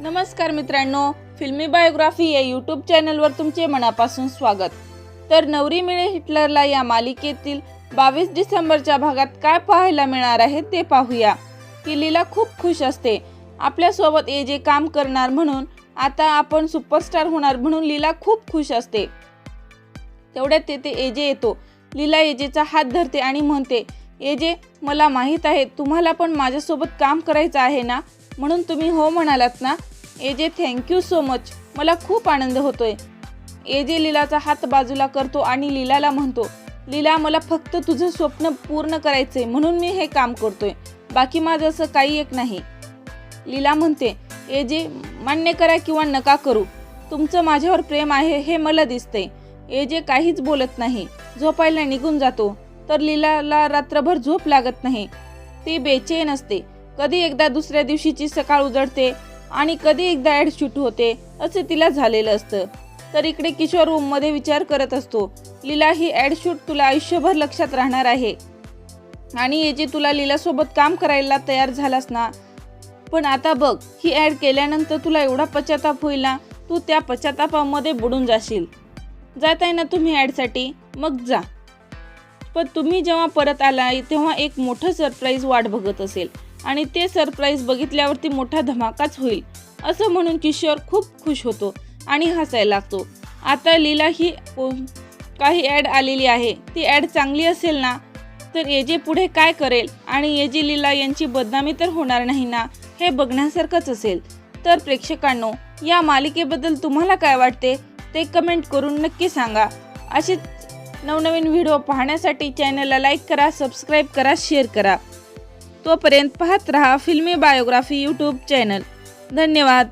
नमस्कार मित्रांनो फिल्मी बायोग्राफी या यूट्यूब चॅनलवर तुमचे मनापासून स्वागत. तर नवरी मिळे हिटलरला या मालिकेतील बावीस डिसेंबरच्या भागात काय पाहायला मिळणार आहे ते पाहूया. किलीला खूप खुश असते. आपल्यासोबत ए जे काम करणार म्हणून आता आपण सुपरस्टार होणार म्हणून लीला खूप खुश असते. तेवढ्यात तेथे एजे येतो. लीला एजेचा हात धरते आणि म्हणते एजे मला माहीत आहे तुम्हाला पण माझ्यासोबत काम करायचं आहे ना? म्हणून तुम्ही हो म्हणालात ना? ए जे थँक्यू सो मच मला खूप आनंद होतोय. जे लीलाचा हात बाजूला करतो आणि लीलाला म्हणतो लीला मला फक्त तुझं स्वप्न पूर्ण करायचंय म्हणून मी हे काम करतोय. बाकी माझं असं काही एक नाही. लीला म्हणते ए जे मान्य करा किंवा नका करू. तुमचं माझ्यावर प्रेम आहे हे मला दिसतंय. जे काहीच बोलत नाही. झोपायला निघून जातो. तर लीलाला रात्रभर झोप लागत नाही. ती बेचैन असते. कधी एकदा दुसऱ्या दिवशीची सकाळ उजळते आणि कधी एकदा ॲड शूट होते असे तिला झालेलं असतं. तर इकडे किशोर रूममध्ये विचार करत असतो लीला ही ॲड शूट तुला आयुष्यभर लक्षात राहणार आहे. आणि याची तुला लीलासोबत काम करायला तयार झालास ना पण आता बघ ही ॲड केल्यानंतर तुला एवढा पश्चाताप होईल ना तू त्या पश्चातापामध्ये बुडून जाशील. जात आहे ना तुम्ही ॲडसाठी मग जा. पण तुम्ही जेव्हा परत आला तेव्हा एक मोठं सरप्राईज वाट बघत असेल. आणि ते सरप्राईज बघितल्यावरती मोठा धमाकाच होईल असं म्हणून किशोर खूप खुश होतो आणि हसायला लागतो. आता लीला ही काही ॲड आलेली आहे. ती ॲड चांगली असेल ना? तर येजे पुढे काय करेल? आणि एजे लीला यांची बदनामी तर होणार नाही ना? हे बघण्यासारखंच असेल. तर प्रेक्षकांनो या मालिकेबद्दल तुम्हाला काय वाटते? ते कमेंट करून नक्की सांगा. असेच नवनवीन व्हिडिओ पाहण्यासाठी चॅनलला लाईक करा सबस्क्राईब करा शेअर करा. तोपर्यंत पाहत रहा फिल्मी बायोग्राफी यूट्यूब चॅनल. धन्यवाद.